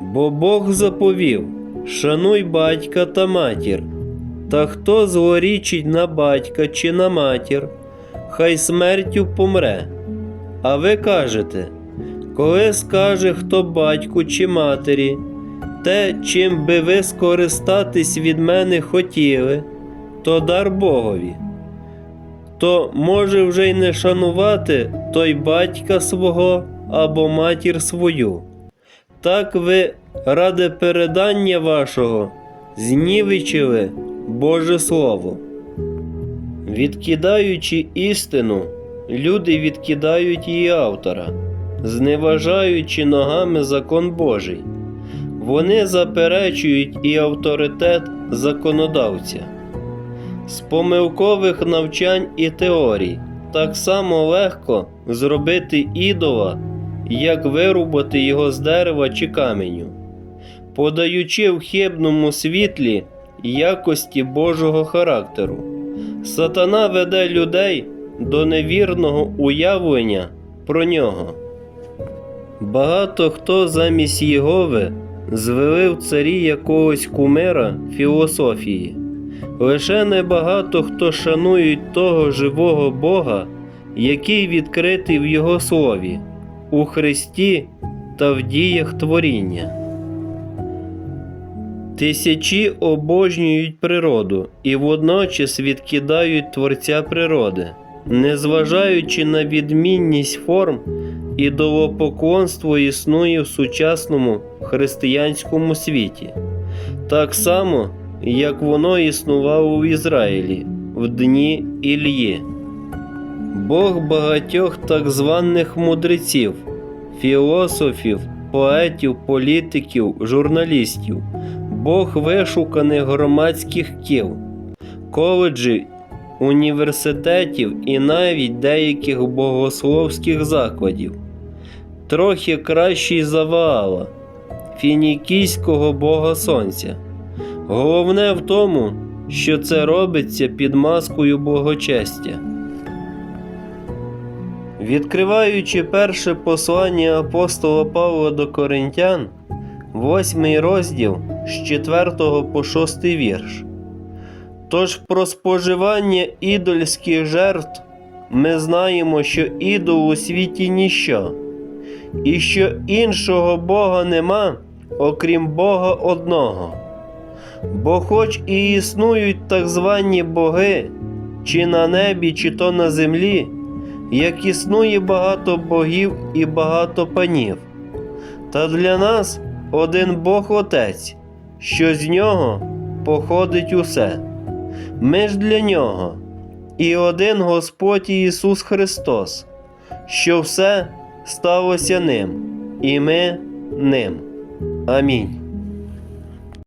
Бо Бог заповів: шануй батька та матір. Та хто злорічить на батька чи на матір, хай смертю помре. А ви кажете, коли скаже хто батьку чи матері, те, чим би ви скористатись від мене хотіли, то дар Богові. То може вже й не шанувати той батька свого або матір свою. Так ви ради передання вашого знівечили Боже Слово. Відкидаючи істину, люди відкидають її автора, зневажаючи ногами закон Божий. Вони заперечують і авторитет законодавця. З помилкових навчань і теорій так само легко зробити ідола, як вирубати його з дерева чи каменю, подаючи в хибному світлі якості Божого характеру. Сатана веде людей до невірного уявлення про нього. Багато хто замість Єгови в царі якогось кумира філософії. Лише небагато хто шанують того живого Бога, який відкритий в Його слові, у Христі та в діях творіння. Тисячі обожнюють природу і водночас відкидають Творця природи, незважаючи на відмінність форм, ідолопоклонство існує в сучасному християнському світі, так само, як воно існувало в Ізраїлі в дні Ілії. Бог багатьох так званих мудреців, філософів, поетів, політиків, журналістів, Бог вишуканих громадських кіл, коледжів, університетів і навіть деяких богословських закладів, трохи кращий за Ваала, фінікійського бога сонця. Головне в тому, що це робиться під маскою богочестя. Відкриваючи перше послання апостола Павла до Коринтян, восьмий розділ з 4 по 6 вірш. Тож про споживання ідольських жертв ми знаємо, що ідол у світі ніщо, і що іншого Бога нема, окрім Бога одного. Бо хоч і існують так звані боги, чи на небі, чи то на землі, як існує багато богів і багато панів. Та для нас один Бог Отець, що з нього походить усе. Ми ж для нього, і один Господь Ісус Христос, що все сталося ним, і ми ним. Амінь.